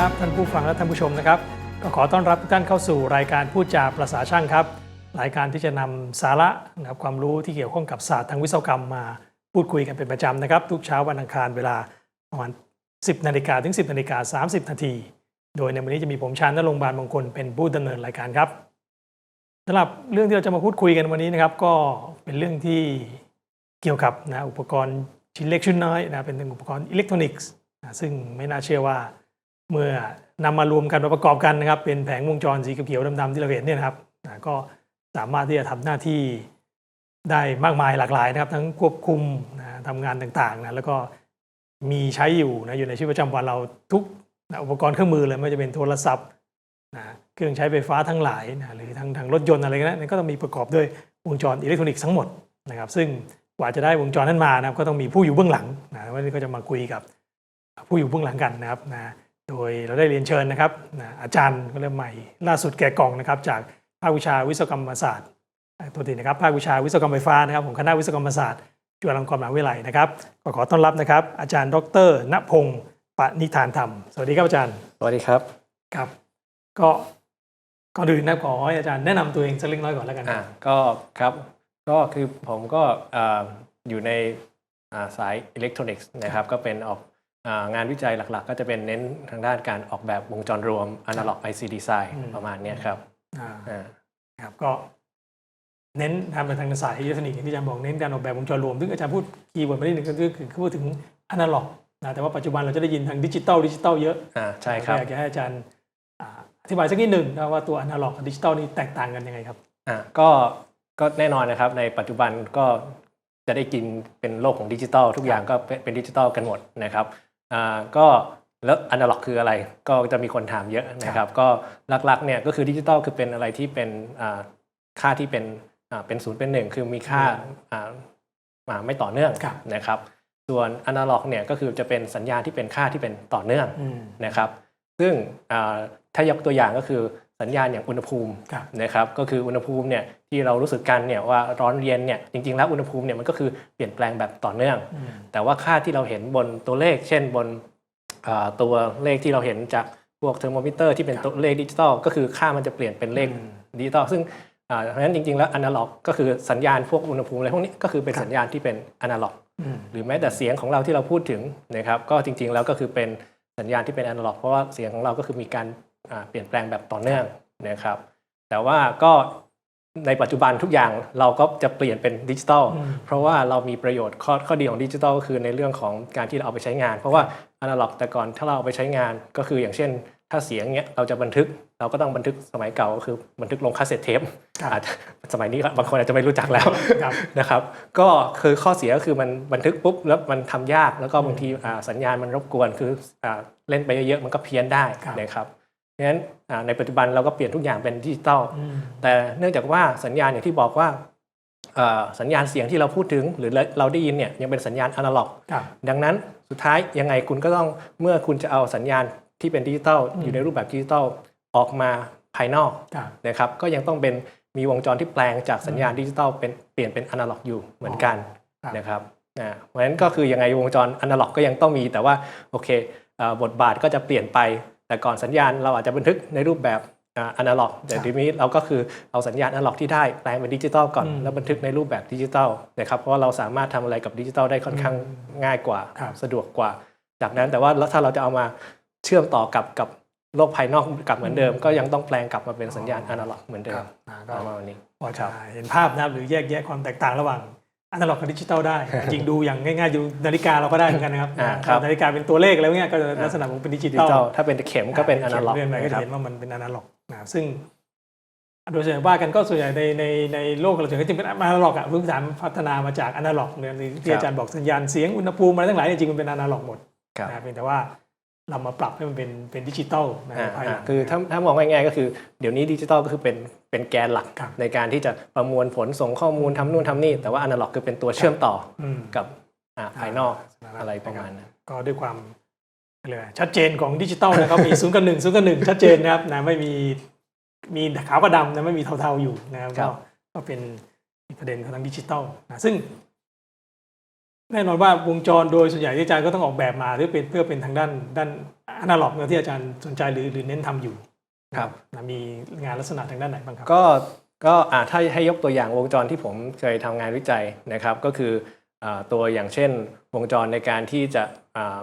ครับท่านผู้ฟังและท่านผู้ชมนะครับ ก็ขอต้อนรับทุกท่านเข้าสู่รายการพูดจาประสาช่างครับ รายการที่จะนำสาระนะครับความรู้ที่เกี่ยวข้องกับศาสตร์ทางวิศวกรรมมาพูดคุยกันเป็นประจำนะครับ ทุกเช้าวันอังคารเวลาประมาณ 10นาฬิกาถึง 10นาฬิกา30นาทีโดยในวันนี้จะมีผมชานนรงค์บานมงคลเป็นผู้ดำเนินรายการครับสำหรับเรื่องที่เราจะมาพูดคุยกันวันนี้นะครับ ก็เป็นเรื่องที่เกี่ยวกับนะอุปกรณ์ชิ้นเล็กชิ้นน้อยนะเป็นอุปกรณ์อิเล็กทรอนิกส์ซึ่งไม่น่าเชื่อว่า เมื่อนำมารวมกันมาประกอบกันนะครับ เป็นแผงวงจรสีเขียวดำๆที่เราเห็นเนี่ยนะครับก็สามารถที่จะทำหน้าที่ได้มากมายหลากหลายนะครับ ทั้งควบคุมนะทำงานต่างๆนะแล้วก็มีใช้อยู่นะอยู่ในชีวิตประจำวันเราทุกนะอุปกรณ์เครื่องมือเลยไม่ว่าจะเป็นโทรศัพท์นะเครื่องใช้ไฟฟ้าทั้งหลายนะหรือทางทางรถยนต์อะไรก็ได้ก็ต้องมีประกอบด้วยวงจรอิเล็กทรอนิกส์ทั้งหมดนะครับ ซึ่งกว่าจะได้วงจรนั้นมานะครับ ก็ต้องมีผู้อยู่เบื้องหลังนะวันนี้ก็จะมาคุยกับผู้อยู่เบื้องหลังกันนะครับนะ โดยเราได้เรียนเชิญนะครับนะอาจารย์ก็เริ่มใหม่ล่าสุดแก่กล่องนะครับจากภาควิชาวิศวกรรมศาสตร์อ่าตัวทีนะครับภาควิชาวิศวกรรมไฟฟ้านะครับของคณะวิศวกรรมศาสตร์จุฬาลงกรณ์มหาวิทยาลัยนะครับก็ขอต้อนรับนะครับ อาจารย์ดรณพงศ์ปณิธานธรรม สวัสดีครับอาจารย์ สวัสดีครับครับ ก็ก่อนอื่นนะครับขอให้อาจารย์แนะนำตัวเองสักเล็กน้อยก่อนแล้วกันอ่าก็ครับก็คือผมก็อ่าอยู่ในอ่าสายอิเล็กทรอนิกส์นะครับก็เป็นออกอ่า งานวิจัยหลักๆ ก็จะเป็นเน้นทางด้านการออกแบบวงจรรวม Analog IC Design ประมาณเนี้ยครับอ่าอ่าครับก็เน้นทำไปทางสายอิเล็กทรอนิกส์อย่างที่อาจารย์บอกเน้นการออกแบบวงจรรวม ซึ่งอาจารย์พูดคีย์เวิร์ดมาได้หนึ่งก็คือคือพูดถึงอนาล็อกนะแต่ว่าปัจจุบันเราจะได้ยินทางดิจิตอลดิจิตอลเยอะอ่าใช่ครับอยากจะให้อาจารย์อ่าอธิบายสักนิดหนึ่งนะว่าตัวอนาล็อกกับดิจิตอลนี่แตกต่างกันยังไงครับอ่าก็ก็แน่นอนนะครับในปัจจุบันก็จะได้กินเป็นโลกของดิจิทัลทุกอย่างก็เป็นเป็นดิจิทัลกันหมดนะครับ อ่าก็แล้วอนาล็อกคืออะไรก็จะมีคนถามเยอะนะครับ ก็หลักๆเนี่ยก็คือดิจิทัลคือเป็นอะไรที่เป็นอ่าค่าที่เป็นอ่าเป็นศูนย์เป็นหนึ่งคือมีค่าอ่าอ่าไม่ต่อเนื่องครับนะครับ ส่วนอนาล็อกเนี่ยก็คือจะเป็นสัญญาณที่เป็นค่าที่เป็นต่อเนื่องอืมนะครับ ซึ่งอ่าถ้ายกตัวอย่างก็คือ สัญญาณอย่างอุณหภูมิครับนะครับก็คืออุณหภูมิเนี่ยที่เรารู้สึกกันเนี่ยว่าร้อนเย็นเนี่ยจริงๆแล้วอุณหภูมิเนี่ยมันก็คือเปลี่ยนแปลงแบบต่อเนื่องอืมแต่ว่าค่าที่เราเห็นบนตัวเลข เช่นบนอ่าตัวเลขที่เราเห็นจากพวกเทอร์โมมิเตอร์ที่เป็นตัวเลขดิจิตอลก็คือค่ามันจะเปลี่ยนเป็นเลขอืมดิจิตอลซึ่งอ่าเพราะฉะนั้นจริงๆแล้วอนาล็อกก็คือสัญญาณพวกอุณหภูมิอะไรพวกนี้ก็คือเป็นสัญญาณที่เป็นอนาล็อกอืมหรือแม้แต่เสียงของเราที่เราพูดถึงนะครับก็จริงๆแล้วก็คือเป็นสัญญาณที่เป็นอนาล็อกเพราะว่าเสียงของเราก็คือมีการอ่า เปลี่ยนแปลงแบบต่อเนื่องนะครับ แต่ว่าก็ในปัจจุบันทุกอย่างเราก็จะเปลี่ยนเป็นดิจิทัลอืมเพราะว่าเรามีประโยชน์ข้อข้อดีของดิจิทัลก็คือในเรื่องของการที่เราเอาไปใช้งาน เพราะว่าอนาล็อกแต่ก่อนถ้าเราเอาไปใช้งานก็คืออย่างเช่น ถ้าเสียงเนี้ยเราจะบันทึกเราก็ต้องบันทึกสมัยเก่าก็คือบันทึกลงคาสเซ็ตเทปครับอาจจะสมัยนี้บางคนอาจจะไม่รู้จักแล้วครับนะครับก็คือข้อเสียก็คือมันบันทึกปุ๊บแล้วมันทำยากแล้วก็บางทีอ่าสัญญาณมันรบกวนคืออาเล่นไปเยอะๆมันก็เพี้ยนได้ครับนะครับเพราะ ฉะนั้นอ่าในปัจจุบันเราก็เปลี่ยนทุกอย่างเป็นดิจิตอลอืมแต่เนื่องจากว่าสัญญาณอย่างที่บอกว่าอ่าสัญญาณเสียงที่เราพูดถึงหรือเราได้ยินเนี่ยยังเป็นสัญญาณอนาล็อกครับดังนั้นสุดท้ายยังไงคุณก็ต้องเมื่อคุณจะเอาสัญญาณที่เป็นดิจิตอลอืมอยู่ในรูปแบบดิจิตอลออกมาภายนอกครับนะครับก็ยังต้องเป็นมีวงจรที่แปลงจากสัญญาณดิจิตอลเป็นเปลี่ยนเป็นอนาล็อกอยู่เหมือนกันครับนะครับอ่าเพราะฉะนั้นก็คือยังไงวงจรอนาล็อกก็ยังต้องมีแต่ว่าโอเคอ่าบทบาทก็จะเปลี่ยนไป แต่ก่อนสัญญาณเราอาจจะบันทึกในรูปแบบอนาล็อกแต่ครับทีนี้เราก็คือเอาสัญญาณอนาล็อกที่ได้แปลงเป็นดิจิตอลก่อนอืมแล้วบันทึกในรูปแบบดิจิตอลนะครับเพราะว่าเราสามารถทำอะไรกับดิจิตอลได้ค่อนข้างง่ายกว่าครับสะดวกกว่า จากนั้นแต่ว่าแล้วถ้าเราจะเอามาเชื่อมต่อกับกับโลกภายนอกกลับเหมือนเดิม ก็ยังต้องแปลงกลับมาเป็นสัญญาณอนาล็อกเหมือนเดิคมรับอ่าก็ประมาณนี้พอจะเห็นภาพนะครับหรือแยกแยะความแตกต่างระหว่าง อนาล็อกกับดิจิตอลได้ จริงๆดูอย่างง่ายๆดูนาฬิกาเราก็ได้เหมือนกันนะครับอ่าครับนาฬิกาเป็นตัวเลขแล้วเนี่ยก็จะลักษณะของเป็นดิจิดิตจิอตอลลถ้าเป็นเข็มก็เป็นอนาล็อกเรียนไปก็นะคจะรับเห็นว่ามันเป็นอนาล็อกนะครับซึ่งโดยส่วนใหญ่ว่ากันก็ส่วนใหญ่ในในในโลกเราจะจริงๆเป็นอนาล็อกอะพื้นฐานพัฒนามาจากอนาล็อกเนี่ยที่อาจารย์บอกสัญญาณเสียงอุณหภูมิอะไรทั้งหลายเนี่ยจริงๆมันเป็นอนาล็อกหมดครับนะเพียงแต่ว่า เรามาปรับให้มันเป็นเป็นดิจิตอลนะอ่าภายหลัอ่างคือถ้าถ้ามองง่ายๆก็คือเดี๋ยวนี้ดิจิตอลก็คือเป็นเป็นแกนหลักครับในการที่จะประมวลผลส่งข้อมูลทำนู่นทำนี่ แต่ว่าอนาล็อกคือเป็นตัวเชื่อมต่ออืมกับอ่าภายนอกอ่าอะไรประมาณนั้นก็ด้วยความอะไรยกชัดเจนของดิจิตอลนะครับมีศูนย์กับหนึ่งศูนย์กับหนึ่งชัดเจนนะครับนะไม่มีมีขาวกับดำนะไม่มีเทาๆอยู่นะครับครัก็บก็เป็นอีกประเด็นของทางดิจิตอลนะซึ่ง แน่นอนว่าวงจรโดยส่วนใหญ่ที่อาจารย์ก็ต้องออกแบบมาเพื่อเป็นเพื่อเป็นทางด้านด้านอนาล็อกที่อาจารย์สนใจหรือหรือเน้นทำอยู่ครับนะมีงานลักษณะทางด้านไหนบ้างครับ ก็ก็อ่าถ้าให้ยกตัวอย่างวงจรที่ผมเคยทำงานวิจัยนะครับ ก็คืออาตัวอย่างเช่นวงจรในการที่จะอ่า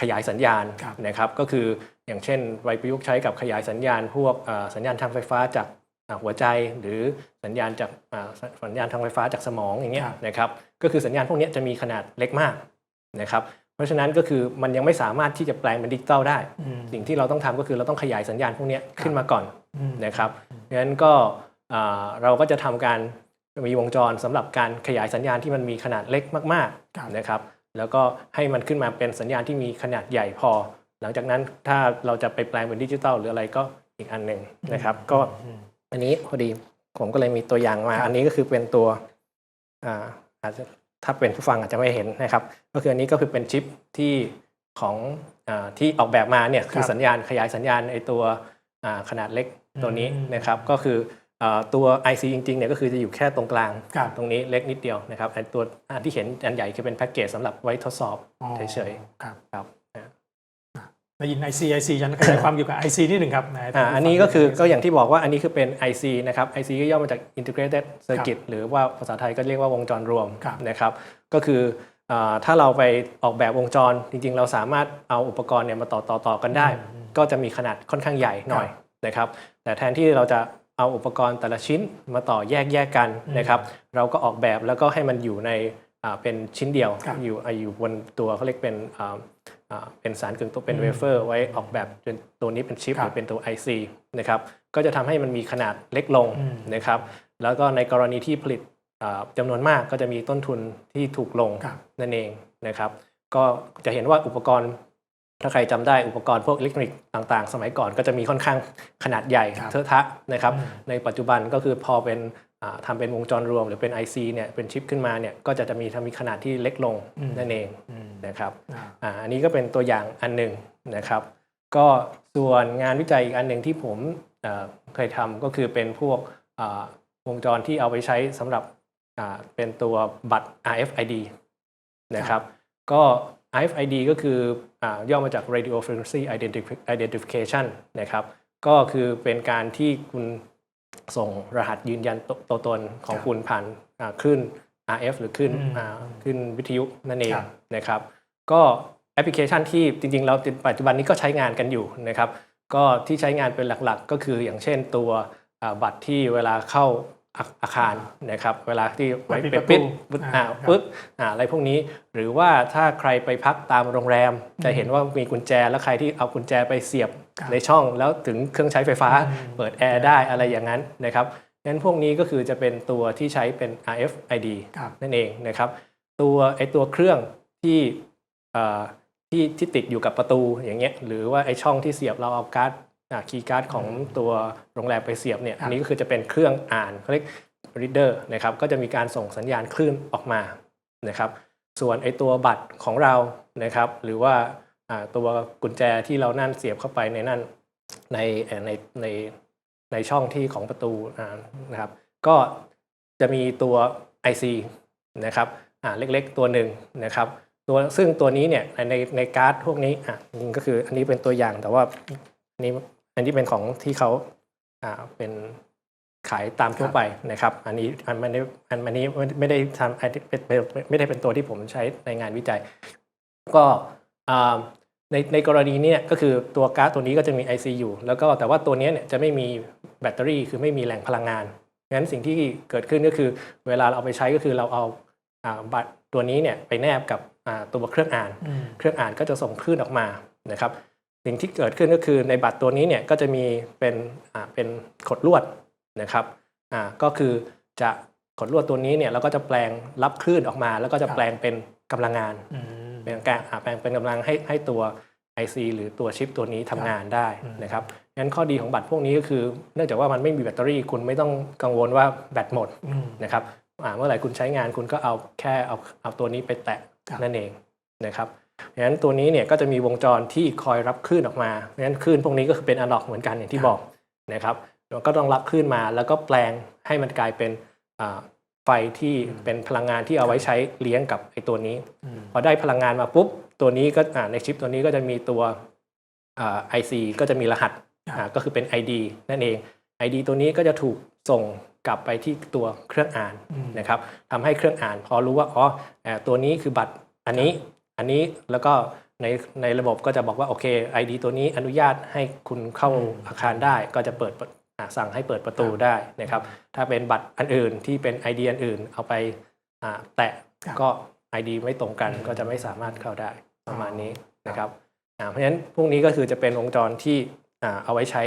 ขยายสัญญาณครับนะครับ ก็คืออย่างเช่นไวประยุกต์ใช้กับขยายสัญญาณ พวกอ่าสัญญาณทางไฟฟ้าจากอ่า หัวใจหรือสัญญาณจากอ่าสสัญญาณทางไฟฟ้าจากสมองอย่างเงี้ยครับนะครับก็คือสัญญาณพวกเนี้ยจะมีขนาดเล็กมากนะครับเพราะฉะนั้นก็คือมันยังไม่สามารถที่จะแปลงเป็นดิจิตอลได้อืมสิ่งที่เราต้องทำก็คือเราต้องขยายสัญญาณพวกเนี้ยขึ้นมาก่อนอืมนะครับงั้นก็อ่าเราก็จะทำการมีวงจรสำหรับการขยายสัญญาณที่มันมีขนาดเล็กมากครับๆนะครับแล้วก็ให้มันขึ้นมาเป็นสัญญาณที่มีขนาดใหญ่พอ หลังจากนั้นถ้าเราจะไปแปลงเป็นดิจิตอลหรืออะไรก็อีกอันหนึ่งนะครับก็ อืมอันนี้พอดีผมก็เลยมีตัวอย่างมาครับอันนี้ก็คือเป็นตัวอ่าอาจจะถ้าเป็นผู้ฟังอาจจะไม่เห็นนะครับ ก็คืออันนี้ก็คือเป็นชิปที่ของอาที่ออกแบบมาเนี่ยคือสัญญาณขยายสัญญาณไอตัวอ่าขนาดเล็กตัวนี้นะครับ ก็คืออาตัว IC จริงๆเนี่ยก็คือจะอยู่แค่ตรงกลางครับตรงนี้เล็กนิดเดียวนะครับไอตัวอันที่เห็นอันใหญ่คือเป็นแพ็กเกจสำหรับไว้ทดสอบอ๋อเฉยครับๆครับอ่า ได้ยิน IC IC ฉันขยายความเกี่ยวกับ IC นิดหนึ่งครับไหอ่าอันนี้ก็คือก็อย่างที่บอกว่าอันนี้คือเป็น IC นะครับ IC ก็ย่อมาจาก Integrated Circuit หรือว่าภาษาไทยก็เรียกว่าวงจรรวมครับนะครับก็คืออ่าถ้าเราไปออกแบบวงจรจริง ๆ เราสามารถเอาอุปกรณ์เนี่ยมาต่อต่อต่อกันได้ ก็จะมีขนาดค่อนข้างใหญ่หน่อยนะครับแต่แทนที่เราจะเอาอุปกรณ์แต่ละชิ้นมาต่อแยกแยกกันนะครับเราก็ออกแบบแล้วก็ให้มันอยู่ในอ่าเป็นชิ้นเดียวครับอยู่อ่าอยู่บนตัวเขาเรียกเป็นอ่าอ่า เป็นสารกึ่งตัวเป็นเวเฟอร์ไว้ออกแบบจนตัวนี้เป็นชิปครัหบรือเป็นตัว IC นะครับก็จะทำให้มันมีขนาดเล็กลงอืมนะครับแล้วก็ในกรณีที่ผลิตอ่าจำานวนมากก็จะมีต้นทุนที่ถูกลงครับนั่นเองนะครับก็จะเห็นว่าอุปกรณ์ ถ้าใครจำได้อุปกรณ์พวกอิเล็กทรอนิกส์ต่างๆ สมัยก่อนก็จะมีค่อนข้างขนาดใหญ่ครับเทอะทะนะครับอืมในปัจจุบันก็คือพอเป็นอ่าทำเป็นวงจรรวมหรือเป็น IC เนี่ยเป็นชิปขึ้นมาเนี่ยก็จะจะมีทำมีขนาดที่เล็กลงนั่นเองอืม นะครับอ่าอ่าอันนี้ก็เป็นตัวอย่างอันหนึ่งนะครับ ก็ส่วนงานวิจัยอีกอันหนึ่งที่ผมเอ่อเคยทำก็คือเป็นพวกอ่าวงจรที่เอาไปใช้สำหรับอ่าเป็นตัวบัตร RFID นะครับก็ RFID ก็คืออาย่อมาจาก Radio Frequency Identif- Identification นะครับก็คือเป็นการที่คุณส่งรหัสยืนยันตตัวตนของครับคุณผ่านอ่าคลื่น RF หรือคลื่นอืมอ่าคลื่นวิทยุนั่นเองครับนะครับ ก็แอปพลิเคชันที่จริงๆ เราปัจจุบันนี้ก็ใช้งานกันอยู่นะครับ ก็ที่ใช้งานเป็นหลักๆ ก็คืออย่างเช่นตัวอ่าบัตรที่เวลาเข้าอาอาคารนะครับ เวลาที่ไว้ปิดไปประตูปิดปึ๊ดอ่าอ่าครับปึ๊บอ่าอะไรพวกนี้ หรือว่าถ้าใครไปพักตามโรงแรม จะเห็นว่ามีกุญแจแล้วใครที่เอากุญแจไปเสียบครับในช่องแล้วถึงเครื่องใช้ไฟฟ้าอืมเปิดแอร์ได้อะไรอย่างนั้นนะครับ งั้นพวกนี้ก็คือจะเป็นตัวที่ใช้เป็น RFID ครับนั่นเองนะครับ ตัวไอตัวเครื่องที่เอ่อที่ที่ติดอยู่กับประตูอย่างเงี้ยหรือว่าไอช่องที่เสียบเราเอาการ์ดคีย์การ์ดของตัวโรงแรมไปเสียบเนี่ยครับอันนี้ก็คือจะเป็นเครื่องอ่านเขาเรียก reader นะครับก็จะมีการส่งสัญญาณคลื่นออกมานะครับส่วนไอตัวบัตรของเรานะครับ หรือว่าอ่าตัวกุญแจที่เรานั่นเสียบเข้าไปในนั่นในเอ่อในใน ในช่องที่ของประตูอ่านะครับ ก็จะมีตัว IC นะครับอ่าเล็กๆตัวหนึ่งนะครับตัวซึ่งตัวนี้เนี่ยในในการ์ดพวกนี้อะจริงก็คืออันนี้เป็นตัวอย่างแต่ว่าอันนี้อันนี้เป็นของที่เขาอ่าเป็นขายตามทั่วไปนะครับ อันนี้อันมันนี้อันอันนี้ไม่ได้ทำอันนี้เป็นเป็นไม่ได้เป็นตัวที่ผมใช้ในงานวิจัย ก็อ่า ในในกรณีเนี้ก็คือตัวการ์ดตัวนี้ก็จะมี IC อยู่ แล้วก็แต่ว่าตัวเนี้ยเนี่ยจะไม่มีแบตเตอรี่คือไม่มีแหล่งพลังงานงั้นสิ่งที่เกิดขึ้นก็คือ เวลาเราเอาไปใช้ก็คือเราเอาอ่าบัตรตัวนี้เนี่ยไปแนบกับอ่าตัวเครื่องอ่านอืมเครื่องอ่านก็จะส่งคลื่นออกมานะครับสิ่งที่เกิดขึ้นก็คือในบัตรตัวนี้เนี่ยก็จะมีเป็นอ่าเป็นขดลวดนะครับอ่าก็คือจะขดลวดตัวนี้เนี่ยเราก็จะแปลงรับคลื่นออกมา แล้วก็จะครับแปลงเป็นกำลังงานอืม เป็นการอ่าแปลงเป็นกำลังให้ให้ตัว IC หรือตัวชิปตัวนี้ทำงานได้อืมนะครับงั้นข้อดีของบัตรพวกนี้ก็คือ เนื่องจากว่ามันไม่มีแบตเตอรี่คุณไม่ต้องกังวลว่าแบตหมดอืมนะครับอ่าเมื่อไหร่คุณใช้งานคุณก็เอาแค่เอาเอาตัวนี้ไปแตะครับนั่นเองนะครับเพราะฉะนั้นตัวนี้เนี่ยก็จะมีวงจรที่คอยรับคลื่นออกมาเพราะฉะนั้นคลื่นพวกนี้ก็คือเป็นอะล็อกเหมือนกันอย่างที่บอกนะครับแล้วก็ต้องรับคลื่นมาแล้วก็แปลงให้มันกลายเป็นอ่า ไฟที่เป็นพลังงานที่เอาไว้ใช้เลี้ยงกับไอ้ตัวนี้อืมพอได้พลังงานมาปุ๊บ ตัวนี้ก็อ่าในชิปตัวนี้ก็จะมีตัวอ่า IC ก็จะมีรหัสครับอ่าก็คือเป็น ID นั่นเอง ID ตัวนี้ก็จะถูกส่งกลับไปที่ตัวเครื่องอ่านอืมนะครับทำให้เครื่องอ่าน พอรู้ว่าอ๋อเอ่อตัวนี้คือบัตรอันนี้อันนี้แล้วก็ในในระบบก็จะบอกว่าโอเค ID ตัวนี้อนุญาตให้คุณเข้าอาคารได้ก็จะเปิดอ่า สั่งให้เปิดประตูได้นะครับถ้าเป็นบัตรอันอื่นที่เป็น ID อันอื่น เอาไปอ่าแตะครับก็ ID ไม่ตรงกันอืมก็จะไม่สามารถเข้าได้ประมาณนี้ครับนะครับอ่าเพราะฉะนั้นพวกนี้ก็คือจะเป็นวงจรที่อ่าเอาไว้ใช้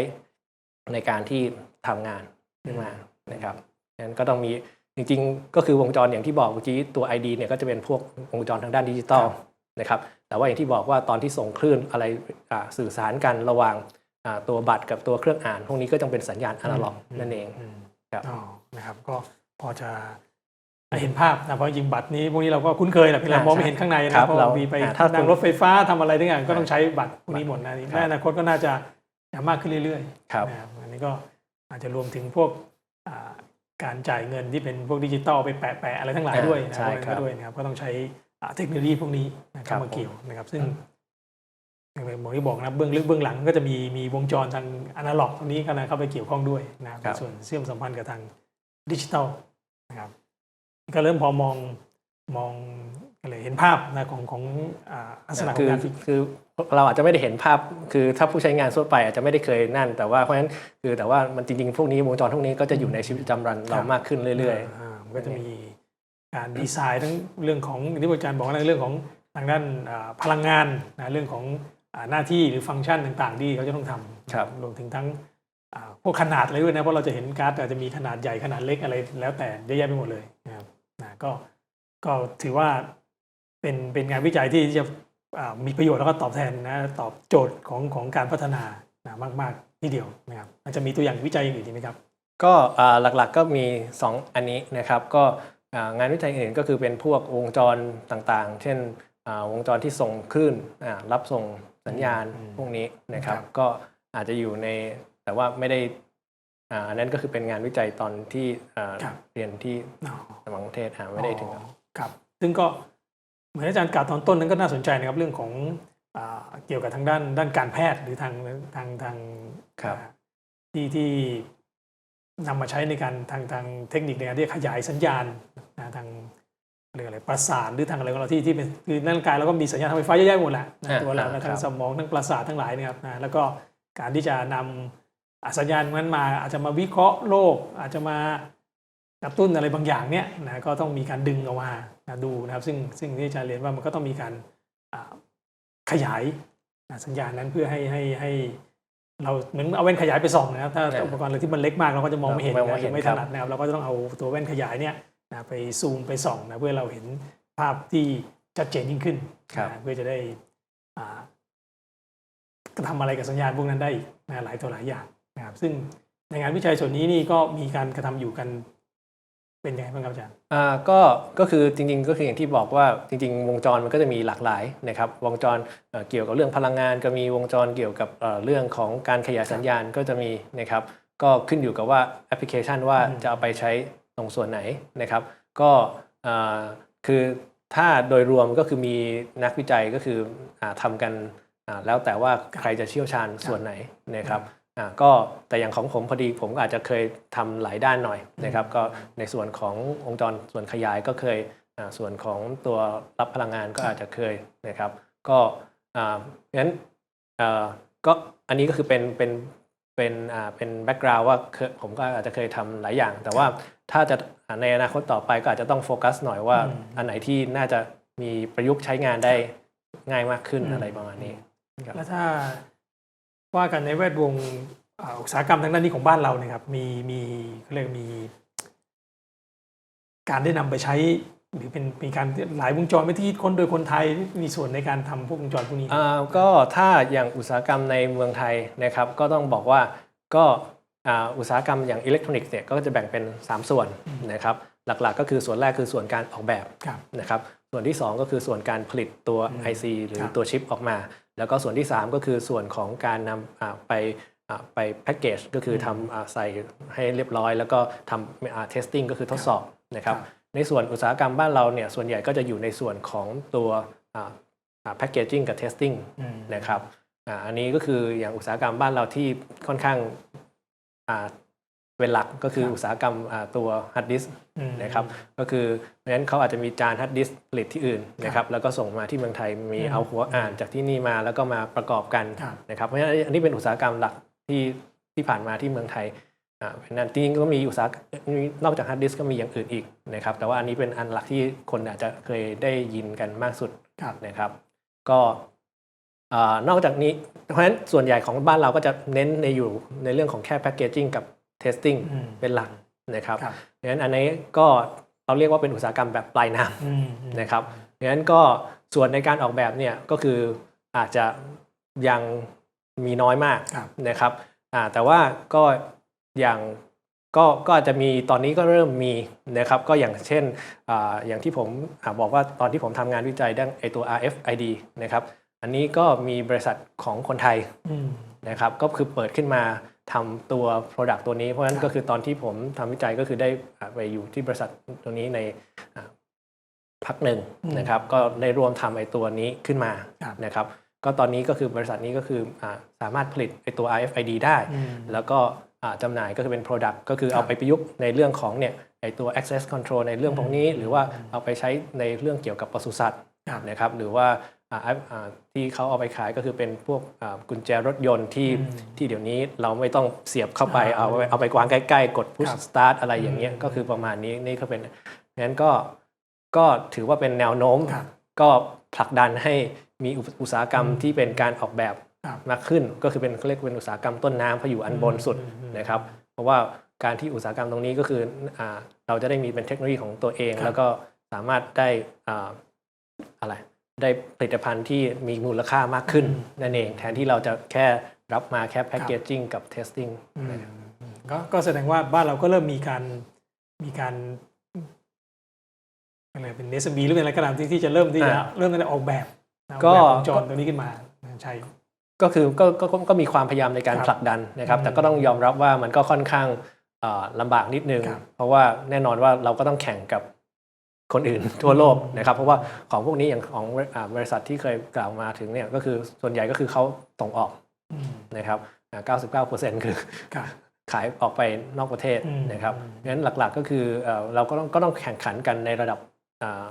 ในการที่ทำงานขึ้นมานะครับฉะนั้นก็ต้องมีจริงๆ ก็คือวงจรอย่างที่บอกเมื่อกี้ตัว ID เนี่ยก็จะเป็นพวกวงจรทางด้านดิจิตอลครับนะครับแต่ว่าอย่างที่บอกว่าตอนที่ส่งคลื่นอะไรอ่าสื่อสารกันระหว่างอ่า ตัวบัตรกับตัวเครื่องอ่าน พวกนี้ก็ต้องเป็นสัญญาณอนาล็อกนั่นเองมครับอ๋อนะครับก็พอจะเห็นภาพนะเพราะจริงบัตรนี้พวกนี้เราก็คุ้นเคยแหละเวลามองไม่เห็นข้างในคนะรับเพราะเราเรามีไปอ่าถ้านั่งคุณรถไฟฟ้าทำอะไรทุกอย่างก็ต้องใช้บัตรพวกนี้หมดนะนี่ครับในอนาคตก็น่าจะมากขึ้นเรื่อยๆครับนะครับอันนี้ก็อาจจะรวมถึงพวกอ่าการจ่ายเงินที่เป็นพวกดิจิตอลไปแปะๆอะไรทั้งหลายด้วยนะใช่พวกนั้นครัก็บด้วยนะครับก็ต้องใช้อ่าเทคโนโลยีพวกนี้นะคครัรับบมาผมเกี่ยวนะครับซึ่ง อย่างที่บอกนะเบื้องลึกเบื้องหลังก็จะมีมีวงจรทางอนาล็อกตรงนี้ก็นะเข้าไปเกี่ยวข้องด้วยนะครับครับในส่วนเชื่อมสัมพันธ์กับทางดิจิตอลนะครับก็เริ่มพอมองมองอะไรเห็นภาพนะของของอ่าลักษณะขอคืงอการฝึกคือเราอาจจะไม่ได้เห็นภาพ คือถ้าผู้ใช้งานทั่วไปอาจจะไม่ได้เคยนั่น แต่ว่าเพราะฉะนั้นคือแต่ว่ามันจริงๆพวกนี้วงจรพวกนี้ก็จะอยู่ในชีวิตประจำวันเรามากขึ้นเรื่อยามันก็จะมีการดีไซน์ทั้งเรื่องของอย่างที่อาจารย์บอกนะเรื่องของทางด้านอ่าพลังงานนะเรื่องของอ่า หน้าที่หรือฟังก์ชันต่างๆ ที่เขาจะต้องทำครับรวมถึงทั้งอ่าพวกขนาดอะไรด้วยนะเพราะเราจะเห็นการ์ดอาจจะมีขนาดใหญ่ขนาดเล็กอะไรแล้วแต่เยอะแยะไปหมดเลยนะครับนะก็ก็ถือว่าเป็นเป็นงานวิจัยที่จะอ่ามีประโยชน์แล้วก็ตอบแทนนะตอบโจทย์ของของการพัฒนานะมากๆทีเดียวนะครับมันจะมีตัวอย่างวิจัยอย่างอื่นอีกไหมครับๆก็อ่าหลักๆก็มี 2 อันนี้นะครับ ก็อ่างานวิจัยอื่นก็คือเป็นพวกวงจรต่างๆ เช่นอ่าวงจรที่ส่งคลื่นอ่ารับส่ง สัญญาณอืมพวกนี้นะครับครับ ก็อาจจะอยู่ในแต่ว่าไม่ได้อ่าอันนั้นก็คือเป็นงานวิจัยตอนที่อ่าเรียนที่อ๋อต่างประเทศอ่าไม่ได้ถึงกับอ๋อครับ ซึ่งก็เหมือนอาจารย์กล่าวตอนต้นนั้นก็น่าสนใจนะครับเรื่องของอ่าเกี่ยวกับทางด้านด้านการแพทย์หรือทางทางทางครับอ่าที่ที่นำมาใช้ในการทางทางเทคนิคในการที่จะขยายสัญญาณนะทาง เรียกอะไรประสาทหรือทางอะไรของเราที่ที่เป็นคือในร่างกายเราก็มีสัญญาณทางไฟฟ้าเยอะแยะหมดแหละนะอ่าตัวเราครันะบทางสมองทั้งประสาททั้งหลายเนะครับนะแล้วก็การที่จะนำอ่าสัญญาณนั้นมาอาจจะมาวิเคราะห์โรคอาจจะมากระตุ้นอะไรบางอย่างเนี่ยนะก็ต้องมีการดึงออกมานะดูนะครับ ซึ่งซึ่งที่อาจารย์เรียนว่ามันก็ต้องมีการอ่าขยายนะสัญญาณนั้นเพื่อให้ให้ให้เราเหมือนเอาแว่นขยายไปส่องนะครับถ้าครับอุปกรณ์อะไรที่มันเล็กมากเราก็จะมองไม่เห็นมองไม่นะเห็นไม่คถรับนัดนะครับเราก็จะต้องเอาตัวแว่นขยายเนี่ย นะไปซูมไปส่องนะเพื่อเราเห็นภาพที่ชัดเจนยิ่งขึ้นครับนะเพื่อจะได้อ่าทำอะไรกับสัญญาณพวกนั้นได้อีกนะหลายตัวหลายอย่างนะครับซึ่งในงานวิจัยส่วนนี้นี่ก็มีการกระทำอยู่กันเป็นยังไงบ้างครับอาจารย์อ่าก็ก็คือจริงๆก็คืออย่างที่บอกว่าจริง ๆ วงจรมันก็จะมีหลากหลายนะครับวงจรเอ่อเกี่ยวกับเรื่องพลังงาน ก็มีวงจรเกี่ยวกับเอ่อเรื่องของการขยายสัญญาณก็จะมีนะครับก็ขึ้นอยู่กับว่าแอปพลิเคชันว่าอืมจะเอาไปใช้ ตรงส่วนไหนนะครับ ก็อ่าคือถ้าโดยรวมก็คือมีนักวิจัยก็คืออาทำกันอ่าแล้วแต่ว่าใครจะเชี่ยวชาญส่วนไหนนะครับอ่าก็แต่อย่างของผมพอดีผมก็อาจจะเคยทำหลายด้านหน่อยนะครับ ก็ในส่วนของวงจรส่วนขยายก็เคยอ่าส่วนของตัวรับพลังงานก็อาจจะเคยนะครับ ก็อ่างั้นอ่าก็อันนี้ก็คือเป็นเป็นเป็นอ่าเป็นแบ็กกราวด์ว่าเคยผมก็อาจจะเคยทำหลายอย่าง แต่ว่าถ้าจะอ่าในอนาคตต่อไปก็อาจจะต้องโฟกัสหน่อยว่าอืมอันไหนที่น่าจะมีประยุกต์ใช้งานได้ง่ายมากขึ้นอืมอะไรประมาณนี้ครับแล้วถ้าว่ากันในแวดวงอ่าอุตสาหกรรมทางด้านนี้ของบ้านเราเนี่ยครับมีมีเขาเรียกมี การได้นำไปใช้ หรือเป็นมีการหลายวงจรไม่ที่คนโดยคนไทยมีส่วนในการทำพวกวงจรพวกนี้อ่าก็ถ้าอย่างอุตสาหกรรมในเมืองไทยนะครับ ก็ต้องบอกว่าก็ อ่าอุตสาหกรรมอย่างอิเล็กทรอนิกส์เนี่ยก็จะแบ่งเป็น 3 ส่วนนะครับหลักๆ ก็คือส่วนแรกคือส่วนการออกแบบครับนะครับส่วนที่ 2 ก็คือส่วนการผลิตตัวอืม IC หรือครับตัวชิปออกมา แล้วก็ส่วนที่ 3 ก็คือส่วนของการนำอ่าไปอ่าไปแพ็กเกจก็คือทำอ่าใส่ให้เรียบร้อย แล้วก็ทำเทสติ้งก็คือทดสอบนะครับครับในส่วนอุตสาหกรรมบ้านเราเนี่ยส่วนใหญ่ก็จะอยู่ในส่วนของตัวแพ็กเกจจิ้งกับเทสติ้งอืมนะครับอ่าอันนี้ก็คืออย่างอุตสาหกรรมบ้านเราที่ค่อนข้างอ่า เป็นหลักก็คือครับอุตสาหกรรมอ่าตัวฮาร์ดดิสอืมนะครับก็คือเพราะฉะนั้นเขาอาจจะมีจานฮาร์ดดิสผลิตที่อื่นนะครับแล้วก็ส่งมาที่เมืองไทยมีอืมเอาหัวอ่านจากที่นี่มาแล้วก็มาประกอบกันครับนะครับเพราะฉะนั้นอันนี้เป็นอุตสาหกรรมหลักที่ที่ผ่านมาที่เมืองไทยอ่าเพราะฉะนั้นจริงๆก็มีอุตสาหกรรมนอกจากฮาร์ดดิสก็มีอย่างอื่นอีกนะครับแต่ว่าอันนี้เป็นอันหลักที่คนอาจจะเคยได้ยินกันมากสุดครับนะครับก็อ่า นอกจากนี้เพราะฉะนั้นส่วนใหญ่ของบ้านเราก็จะเน้นในอยู่ในเรื่องของแค่แพ c เกจิ้งกับเทสติ้งอืมเป็นหลักนะครับครับดังนั้นอันนี้ก็เราเรียกว่าเป็นอุตสาหกรรมแบบปลายน้อืมอืมำนะครับดังนั้นก็ส่วนในการออกแบบเนี่ยก็คืออาจจะยังมีน้อยมากครับนะครับอ่าแต่ว่าก็อย่างก็ก็อาจจะมีตอนนี้ก็เริ่มมีนะครับก็อย่างเช่นอาอย่างที่ผมอาบอกว่าตอนที่ผมทำงานวิจัยด้านไอตัว RFID นะครับ อันนี้ก็มีบริษัทของคนไทยอืมนะครับก็คือเปิดขึ้นมาทำตัว Product ตัวนี้ เพราะฉะนั้ครันบก็คือตอนที่ผมทำวิจัยก็คือได้อ่าไปอยู่ที่บริษัทตัวนี้ในอ่าพักหนึ่งนะครับ ก็ได้รวมทำไอ้ตัวนี้ขึ้นมาครับนะครับ ก็ตอนนี้ก็คือบริษัทนี้ก็คืออาสามารถผลิตไอ้ตัว RFID ได้อืมแล้วก็อ่าจำหน่ายก็คือเป็น Product ก็คือครับเอาไปประยุกต์ในเรื่องของเนี่ยไอ้ตัว access control ในเรื่องพวกนี้ หรือว่าเอาไปใช้ในเรื่องเกี่ยวกับปศุสัตว์ครับนะครับหรือว่าอ่าอ่า ที่เขาเอาไปขายก็คือเป็นพวกอ่ากุญแจรถยนต์ที่อืมที่เดี๋ยวนี้เราไม่ต้องเสียบเข้าไปอ่าเอาไปเอาไปวางใกล้ๆ กด push ครับ start อะไรอย่างเงี้ยอืมก็คือประมาณนี้นี่ก็เป็นงั้นก็ก็ถือว่าเป็นแนวโน้มครับก็ผลักดันให้มีอุอุตสาหกรรมที่เป็นการออกแบบครับมากขึ้น ก็คือเป็นเขาเรียกเป็นอุตสาหกรรมต้นน้ำเพราะอยู่อันบนสุดอืมอืมนะครับ เพราะว่าการที่อุตสาหกรรมตรงนี้ก็คืออ่าเราจะได้มีเป็นเทคโนโลยีของตัวเองครับแล้วก็สามารถได้อ่าอะไร ได้ผลิตภัณฑ์ที่มีมูลค่ามากขึ้นนั่นเอง แทนที่เราจะแค่รับมาแค่แพ c เกจจิ้งกับเทสติ้งอืมอืมก็ก็แสดงว่าบ้านเราก็เริ่มมีการมีการอะไรเป็นเนสบีหรือเป็นอะไรก็ตามที่ที่จะเริ่มที่จะอ่าเริ่มที่จะออกแบบออกก็แบบวงจรตรงนี้ขึ้นมาใช่ก็คือก็ก็ก็ก็มีความพยายามในการครับผลักดันนะครับอืมแต่ก็ต้องยอมรับว่ามันก็ค่อนข้างอ่าลำบากนิดนึงครับเพราะว่าแน่นอนว่าเราก็ต้องแข่งกับ คนอื่นทั่วโลกอืมนะครับเพราะว่าของพวกนี้อย่างของอ่าบริษัทที่เคยกล่าวมาถึงเนี่ยก็คือส่วนใหญ่ก็คือเขาส่งออกอืมนะครับอ่า99%คือครับขายออกไปนอกประเทศอืมนะครับอืมงั้นหลักๆก็คือเอ่อเราก็ต้องก็ต้องแข่งขันกันในระดับอ่า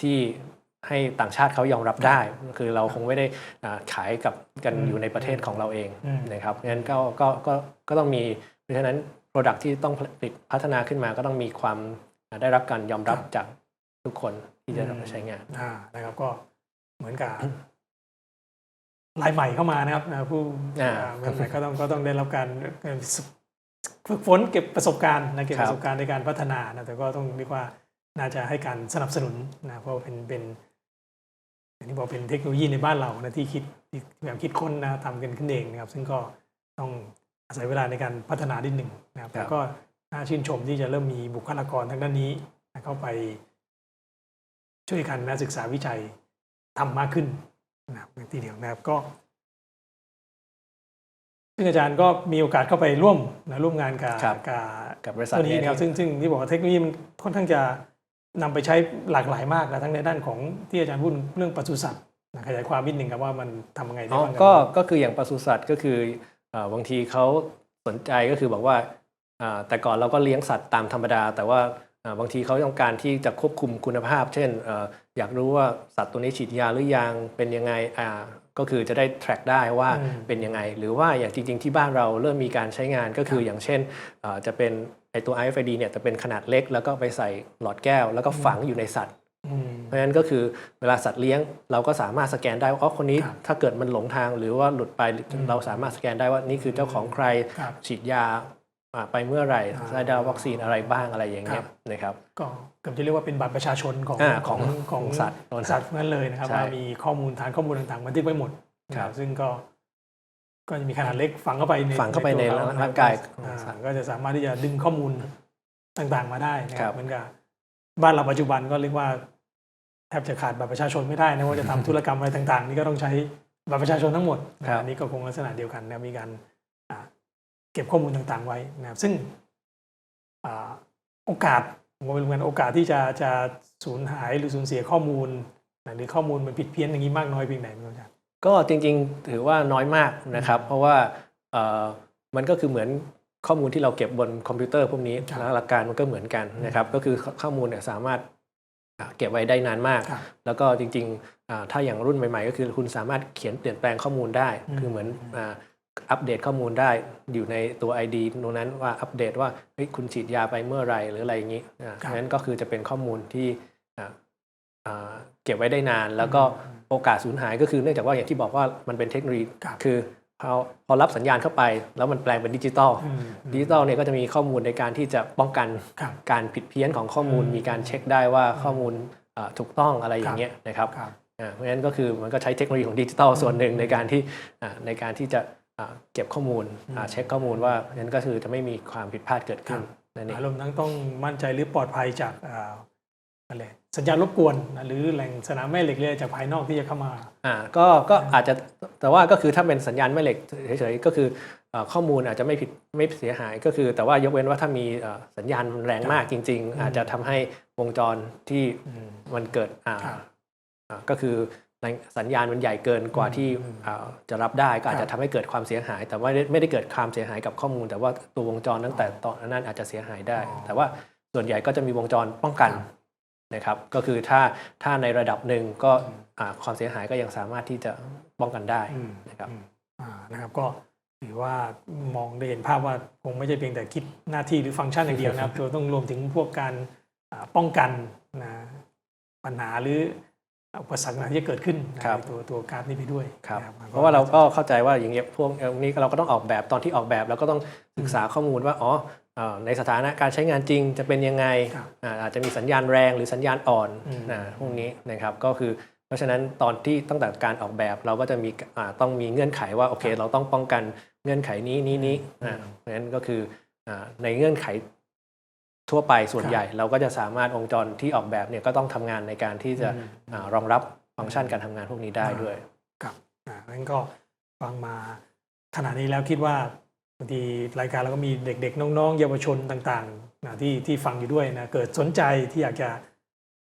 ที่ให้ต่างชาติเขายอมรับได้ คือเราคงไม่ได้อ่าขายกับกันอืมอยู่ในประเทศของเราเองอืมนะครับงั้นก็ก็ก็ก็ต้องมีเพราะฉะนั้น Product ที่ต้องผลิตพัฒนาขึ้นมาก็ต้องมีความอ่าได้รับการยอมรับครับจาก ทุกคนที่จะอืมนำไปใช้งานอ่านะครับก็เหมือนกับลายใหม่เข้ามานะครับนะผู้อ่าอ่าเมืองใหม่ก็ต้องก็ต้องได้รับการฝึกฝนเก็บประสบการณ์นะเก็บครับประสบการณ์ในการพัฒนานะแต่ก็ต้องเรียกว่าน่าจะให้การสนับสนุนนะเพราะว่าเป็นเป็นอย่างที่บอกเป็นเทคโนโลยีในบ้านเรานะที่คิดที่แบบคิดค้นนะทำกันขึ้นเองนะครับ ซึ่งก็ต้องอาศัยเวลาในการพัฒนานิดหนึ่งนะครับแต่ก็น่าชื่นชมที่จะเริ่มมีบุคลากรทางด้านนี้นะเข้าไป ช่วยกันนะศึกษาวิจัยทำมากขึ้นนะครับทีเดียวนะครับก็ซึ่งอาจารย์ก็มีโอกาสเข้าไปร่วมนะร่วมงานกับครับกับกับบริษัทตัวนี้เยนะครับที่ซึ่งซึ่งที่บอกว่าเทคโนโลยีมันค่อนข้างจะนำไปใช้หลากหลายมากนะทั้งในด้านของที่อาจารย์พูดเรื่องปศุสัตว์นะขยายความนิดหนึ่งครับว่ามันทำยังไงได้อ๋อบ้างครับก็ก็คืออย่างปศุสัตว์ก็คือเอ่อบางทีเขาสนใจก็คือบอกว่าอ่าแต่ก่อนเราก็เลี้ยงสัตว์ตามธรรมดา แต่ว่าอ่า บางทีเขาต้องการที่จะควบคุมคุณภาพ เช่นเอ่ออยากรู้ว่าสัตว์ตัวนี้ฉีดยาหรือยังเป็นยังไงอ่าก็คือจะได้ track ได้ว่าอืมเป็นยังไง หรือว่าอย่างจริง ๆ ที่บ้านเราเริ่มมีการใช้งานก็คืออย่างเช่นเอ่อจะเป็นไอตัว RFID เนี่ยจะเป็นขนาดเล็ก แล้วก็ไปใส่หลอดแก้ว แล้วก็ฝังอยู่ในสัตว์อืมเพราะฉะนั้นก็คือเวลาสัตว์เลี้ยงเราก็สามารถสแกนได้ว่าอ๋อคนนี้ครับถ้าเกิดมันหลงทางหรือว่าหลุดไปอืมเราสามารถสแกนได้ว่านี่คือเจ้าของใครครับฉีดยาอ่า ไปเมื่อไหร่อ่าได้ได้วัคซีนอะไรบ้างอะไรอย่างเงี้ครัยบนะครับก็เกือบจะเรียกว่าเป็นบัตรประชาชนของอ่าของของของของสัตว์สัตว์นั้นเลยนะครับใช่ว่ามีข้อมูลฐานข้อมูลต่างๆบันทึกไว้หมดนะครับซึ่งก็ ก็จะมีขนาดเล็กฝังเข้าไปในฝังเข้าไปในตัวเร่างกายของอ่าสัตว์ก็จะสามารถที่จะดึงข้อมูลต่างๆมาได้นะคครัรับบเหมือนกับบ้านเราปัจจุบันก็เรียกว่าแทบจะขาดบัตรประชาชนไม่ได้นะว่าจะทำธุรกรรมอะไรต่าง ๆ นี่ก็ต้องใช้บัตรประชาชนทั้งหมดนะอันนี้ก็คงลักษณะเดียวกันนะมีการอ่าเก็บข้อมูลต่างๆไว้นะครับซึ่งอ่าโอกาสผมว่าเป็นเหมือนโอกาสที่จะจะสูญหายหรือสูญเสียข้อมูลนะหรือข้อมูลมันผิดเพี้ยนอย่างนี้มากน้อยเพียงไหนไม่รู้จักก็จริงๆถือว่าน้อยมากนะครับ เพราะว่าเอ่อมันก็คือเหมือนข้อมูลที่เราเก็บบนคอมพิวเตอร์พวกนี้ครับแล้วหลักการมันก็เหมือนกันนะครับ ก็คือข้อมูลเนี่ยสามารถอ่าเก็บไว้ได้นานมากครับแล้วก็จริงๆอ่าถ้าอย่างรุ่นใหม่ ๆ ก็คือคุณสามารถเขียนเปลี่ยนแปลงข้อมูลได้อืมคือเหมือน อ่าอัปเดตข้อมูลได้อยู่ในตัว ID ตรงนั้นว่าอัปเดตว่าเฮ้ยคุณฉีดยาไปเมื่อไหรหรืออะไรอย่างนี้อ่าครับนั้นก็คือจะเป็นข้อมูลที่อ่าอ่าเก็บไว้ได้นาน แล้วก็โอกาสสูญหายก็คือเนื่องจากว่าอย่างที่บอกว่ามันเป็นเทคโนโลยีครับคือพอพอรับสัญญาณเข้าไป แล้วมันแปลงเป็นดิจิตอลอืมดิจิตอลเนี่ยก็จะมีข้อมูลในการที่จะป้องกันครับการผิดเพี้ยนของข้อมูลอืมมีการเช็คได้ว่าข้อมูลอ่าถูกต้องอะไรอย่างเงี้ยนะครับครับอ่าเพราะฉะนั้นก็คือมันก็ใช้เทคโนโลยีของดิจิตอลส่วนหนึ่งในการที่อ่าในการที่จะอ่า เก็บข้อมูลอ่าเช็คข้อมูลว่านั้นก็คือจะไม่มีความผิดพลาดเกิดขึ้นนั่นเองอารมณ์ทั้งต้องมั่นใจหรือปลอดภัยจากอ่าอะไรสัญญาณรบกวนนะหรือแหล่งสนามแม่เหล็กเลยจากภายนอกที่จะเข้ามาอ่าก็ก็อาจจะแต่ว่าก็คือถ้าเป็นสัญญาณแม่เหล็กเฉยๆก็คือเอ่อข้อมูลอาจจะไม่ผิดไม่เสียหายก็คือ แต่ว่ายกเว้นว่าถ้ามีเอ่อสัญญาณแรงมากจริง ๆ อาจจะทำให้วงจรที่อืมมันเกิดอ่าครับอ่าก็คือแรง สัญญาณมันใหญ่เกินกว่าที่อืมอ่าจะรับได้ก็อาจครัจะบทำให้เกิดความเสียหาย แต่ว่าไม่ได้ไม่ได้เกิดความเสียหายกับข้อมูล แต่ว่าตัววงจรตั้งแต่ตอนนั้นอาจจะเสียหายได้อ๋อแต่ว่าส่วนใหญ่ก็จะมีวงจรป้องกันครับนะครับ ก็คือถ้าถ้าในระดับหนึ่งก็อ่าความเสียหายก็ยังสามารถที่จะป้องกันได้อืมนะครับอืมอ่านะครับก็ถือว่ามองได้เห็นภาพว่าคงไม่ใช่เพียงแต่คิดหน้าที่หรือฟังก์ชันอย่างเดียวนะครับตัวต้องรวมถึงพวกการอ่าป้องกันนะปัญหาหรือ อุปสรรคต่างๆที่จะเกิดขึ้นนะครับในตัวตัวการดนี้ไปด้วยครับนะเพราะว่าเราก็เข้าใจว่าอย่างเงี้ยพวกเอ่อนี้เราก็ต้องออกแบบตอนที่ออกแบบเราก็ต้องศึกษาข้อมูลว่าอ๋อเอ่อในสถานะการใช้งานจริงจะเป็นยังไงครับอ่าอาจจะมีสัญญาณแรงหรือสัญญาณอ่อนอืมนะพวกนี้นะครับก็คือ เพราะฉะนั้นตอนที่ตั้งแต่การออกแบบเราก็จะมีอ่าต้องมีเงื่อนไขว่าโอเค เราต้องป้องกันเงื่อนไขนี้นี้นี้อ่าเพราะฉะนั้นก็คืออ่าในเงื่อนไข ทั่วไปส่วนครับใหญ่ เราก็จะสามารถองค์จรที่ออกแบบเนี่ยก็ต้องทำงานในการที่จะอืมอารองรับฟังก์ชันการทำงานพวกนี้ได้ด้วยครับอ่างั้นก็ฟังมาขนาดนี้แล้วคิดว่าบางทีรายการเราก็มีเด็กๆ น้องๆ เยาวชนต่างๆนะที่ที่ฟังอยู่ด้วยนะเกิดสนใจที่อยากจะ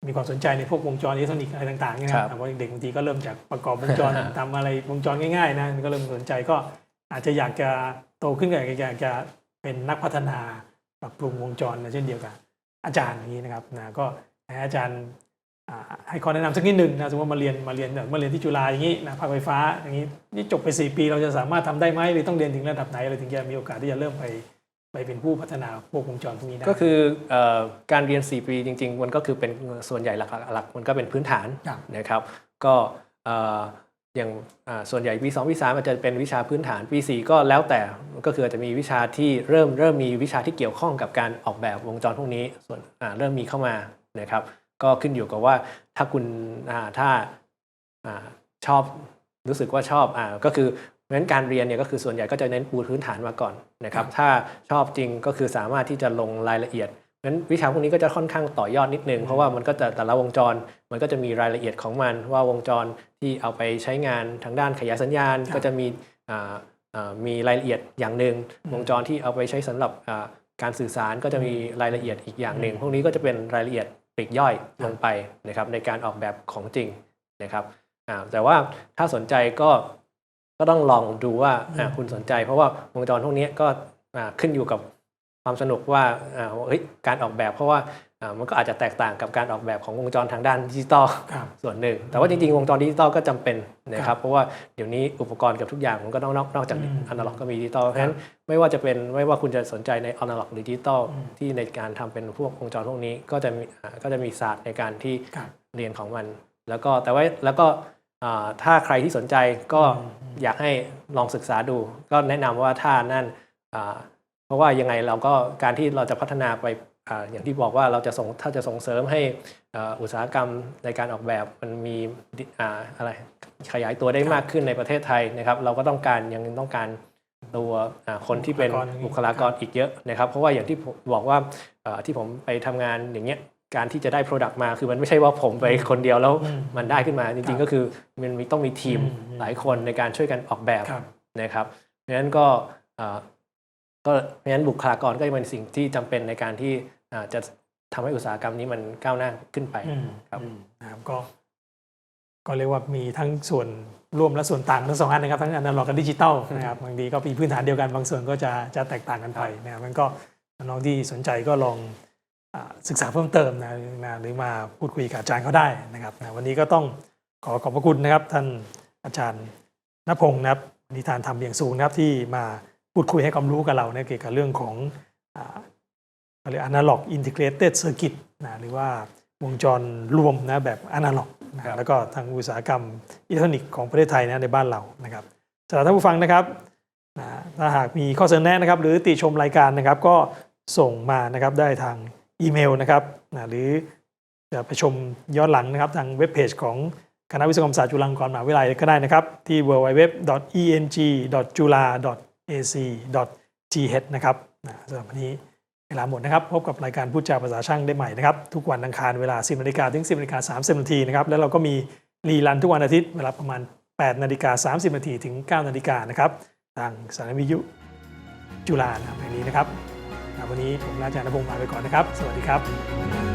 มีความสนใจในพวกวงจรอิเล็กทรอนิกส์อะไรต่างๆเนี่ยครันะบเพราะเด็กบางทีก็เริ่มจากประกอบวงจรทำอะไรวงจรง่ายๆนะก็เริ่มสนใจก็อาจจะอยากจะโตขึ้นก็อยากจะเป็นนักพัฒนา ปรับปรุงวงจรนะเช่นเดียวกันอาจารย์อย่างนี้นะครับนะก็ให้อาจารย์อ่าให้ข้อแนะนำสักนิดหนึ่งนะสมมติว่ามาเรียนมาเรียนแบบมาเรียนที่จุฬาอย่างนี้นะภาคไฟฟ้าอย่างนี้นี่จบไป 4 ปีเราจะสามารถทำได้ไหมหรือต้องเรียนถึงระดับไหนเราถึงจะมีโอกาสที่จะเริ่มไปไปเป็นผู้พัฒนาพวกวงจรพวกนี้ได้ก็คือเอ่อการเรียน 4 ปีจริง ๆ มันก็คือเป็นส่วนใหญ่หลักๆหลักมันก็เป็นพื้นฐานครับนะครับ ก็เอ่ออย่างอ่าส่วนใหญ่ปี2ปี3อาจจะเป็นวิชาพื้นฐานปี4ก็แล้วแต่ก็คืออาจจะมีวิชาที่เริ่มเริ่มมีวิชาที่เกี่ยวข้องกับการออกแบบวงจรพวกนี้ส่วนอ่าเริ่มมีเข้ามานะครับ ก็ขึ้นอยู่กับว่าถ้าคุณอ่าถ้าอ่าชอบรู้สึกว่าชอบอ่าก็คือเพราะฉะนั้นการเรียนเนี่ยก็คือส่วนใหญ่ก็จะเน้นปูพื้นฐานมาก่อนนะครับ ถ้าชอบจริงก็คือสามารถที่จะลงรายละเอียด เพราะฉะนั้นวิชาพวกนี้ก็จะค่อนข้างต่อยอดนิดนึง เพราะว่ามันก็จะแต่ละวงจร มันก็จะมีรายละเอียดของมัน ว่าวงจรที่เอาไปใช้งานทางด้านขยายสัญญาณครับก็จะมีอ่าอ่ามีรายละเอียดอย่างหนึ่งอืมวงจรที่เอาไปใช้สำหรับอ่าการสื่อสารก็จะมีรายละเอียดอีกอย่างหนึ่งอืมพวกนี้ก็จะเป็นรายละเอียดปลีกย่อยลงไปนะครับในการออกแบบของจริงนะครับอ่าแต่ว่าถ้าสนใจก็ก็ต้องลองดูว่าอ่าอืมคุณสนใจ เพราะว่าวงจรพวกนี้ก็อ่าขึ้นอยู่กับ ความสนุกว่าอ่าเฮ้ยการออกแบบเพราะว่าอ่ามันก็อาจจะแตกต่างกับการออกแบบของวงจรทางด้านดิจิตอลครับส่วนหนึ่ง แต่ว่าจริงๆ วงจรดิจิตอลก็จำเป็นนะคครัรับบเพราะว่าเดี๋ยวนี้อุปกรณ์เกับทุกอย่างมันก็ต้องนอกนอกจากอืมอนาล็อกก็มีดิจิตอลเพราะฉะนั้นไม่ว่าจะเป็นไม่ว่าคุณจะสนใจในอนาล็อกหรือดิจิตอลอืมที่ในการทำเป็นพวกวงจรพวกนี้ก็จะมีอ่าก็จะมีศาสตร์ในการที่ครับเรียนของมัน แล้วก็แต่ว่าแล้วก็อ่าถ้าใครที่สนใจก็อืมอืมอยากให้ลองศึกษาดู ก็แนะนำว่าถ้านั่นอ่า เพราะว่ายังไงเราก็การที่เราจะพัฒนาไปอ่าอย่างที่บอกว่าเราจะส่งถ้าจะส่งเสริมให้อ่าอุตสาหกรรมในการออกแบบมันมีดิอ่าอะไรขยายตัวได้มากขึ้นในประเทศไทยนะครับ เราก็ต้องการยังต้องการตัวอ่าคนที่เป็นบุคลากรบุคลากรอีกเยอะนะครับ เพราะว่าอย่างที่ผมบอกว่าเอ่อที่ผมไปทำงานอย่างเงี้ยการที่จะได้ Product มาคือมันไม่ใช่ว่าผมไปคนเดียวแล้วอืมมันได้ขึ้นมาจครัริงบๆก็คือมันมีต้องมีทีมอืมอืมหลายคนในการช่วยกันออกแบบครับนะครับเพราะฉะนั้นก็เอ่อ ก็เพราะฉะนั้นบุคลากรก็จะเป็นสิ่งที่จำเป็นในการที่อ่าจะทำให้อุตสาหกรรมนี้มันก้าวหน้าขึ้นไปอืมครับอืมนะครับก็ก็เรียกว่ามีทั้งส่วนร่วมและส่วนต่างทั้งสองอันนะครับทั้งอนาล็อกกับดิจิตอลนะครับบางทีก็มีพื้นฐานเดียวกันบางส่วนก็จะจะแตกต่างกันไปนะครับมันก็น้องๆที่สนใจก็ลองอาศึกษาเพิ่มเติมนะนะหรือมาพูดคุยกับอาจารย์เขาได้นะครับนะวันนี้ก็ต้องขอขอบพระคุณนะครับ ท่านอาจารย์ณพงศ์นะครับนิทานทำอย่างสูงนะครับที่มา พูดคุยให้ความรู้กับเราเนี่ยเกี่ยวกับเรื่องของอ่าเขาเรียก analog integrated circuit นะหรือว่าวงจรรวมนะแบบ analog นะครับแล้วก็ทางอุตสาหกรรมอิเล็กทรอนิกส์ของประเทศไทยนะในบ้านเรานะครับสำหรับท่านผู้ฟังนะครับนะถ้าหากมีข้อเสนอแนะนะครับ หรือติชมรายการนะครับ ก็ส่งมานะครับได้ทางอีเมลนะครับนะหรือจะไปชมย้อนหลังนะครับ ทางเว็บเพจของคณะวิศวกรรมศาสตร์จุฬาลงกรณ์มหาวิทยาลัยก็ได้นะครับ ที่ ac.th นะครับสำหรับวันนี้เวลาหมดนะครับ พบกับรายการพูดจาภาษาช่างได้ใหม่นะครับ ทุกวันอังคารเวลา 10นาฬิกาถึง 10นาฬิกา30นาทีนะครับ แล้วเราก็มีรีลันทุกวันอาทิตย์เวลาประมาณ 8นาฬิกา30นาทีถึง 9นาฬิกานะครับทางสถารวิทยุจุฬานะครับแห่งนี้นะครับวันนี้ผมอาจารย์นพงศ์ลาไปก่อนนะครับ สวัสดีครับ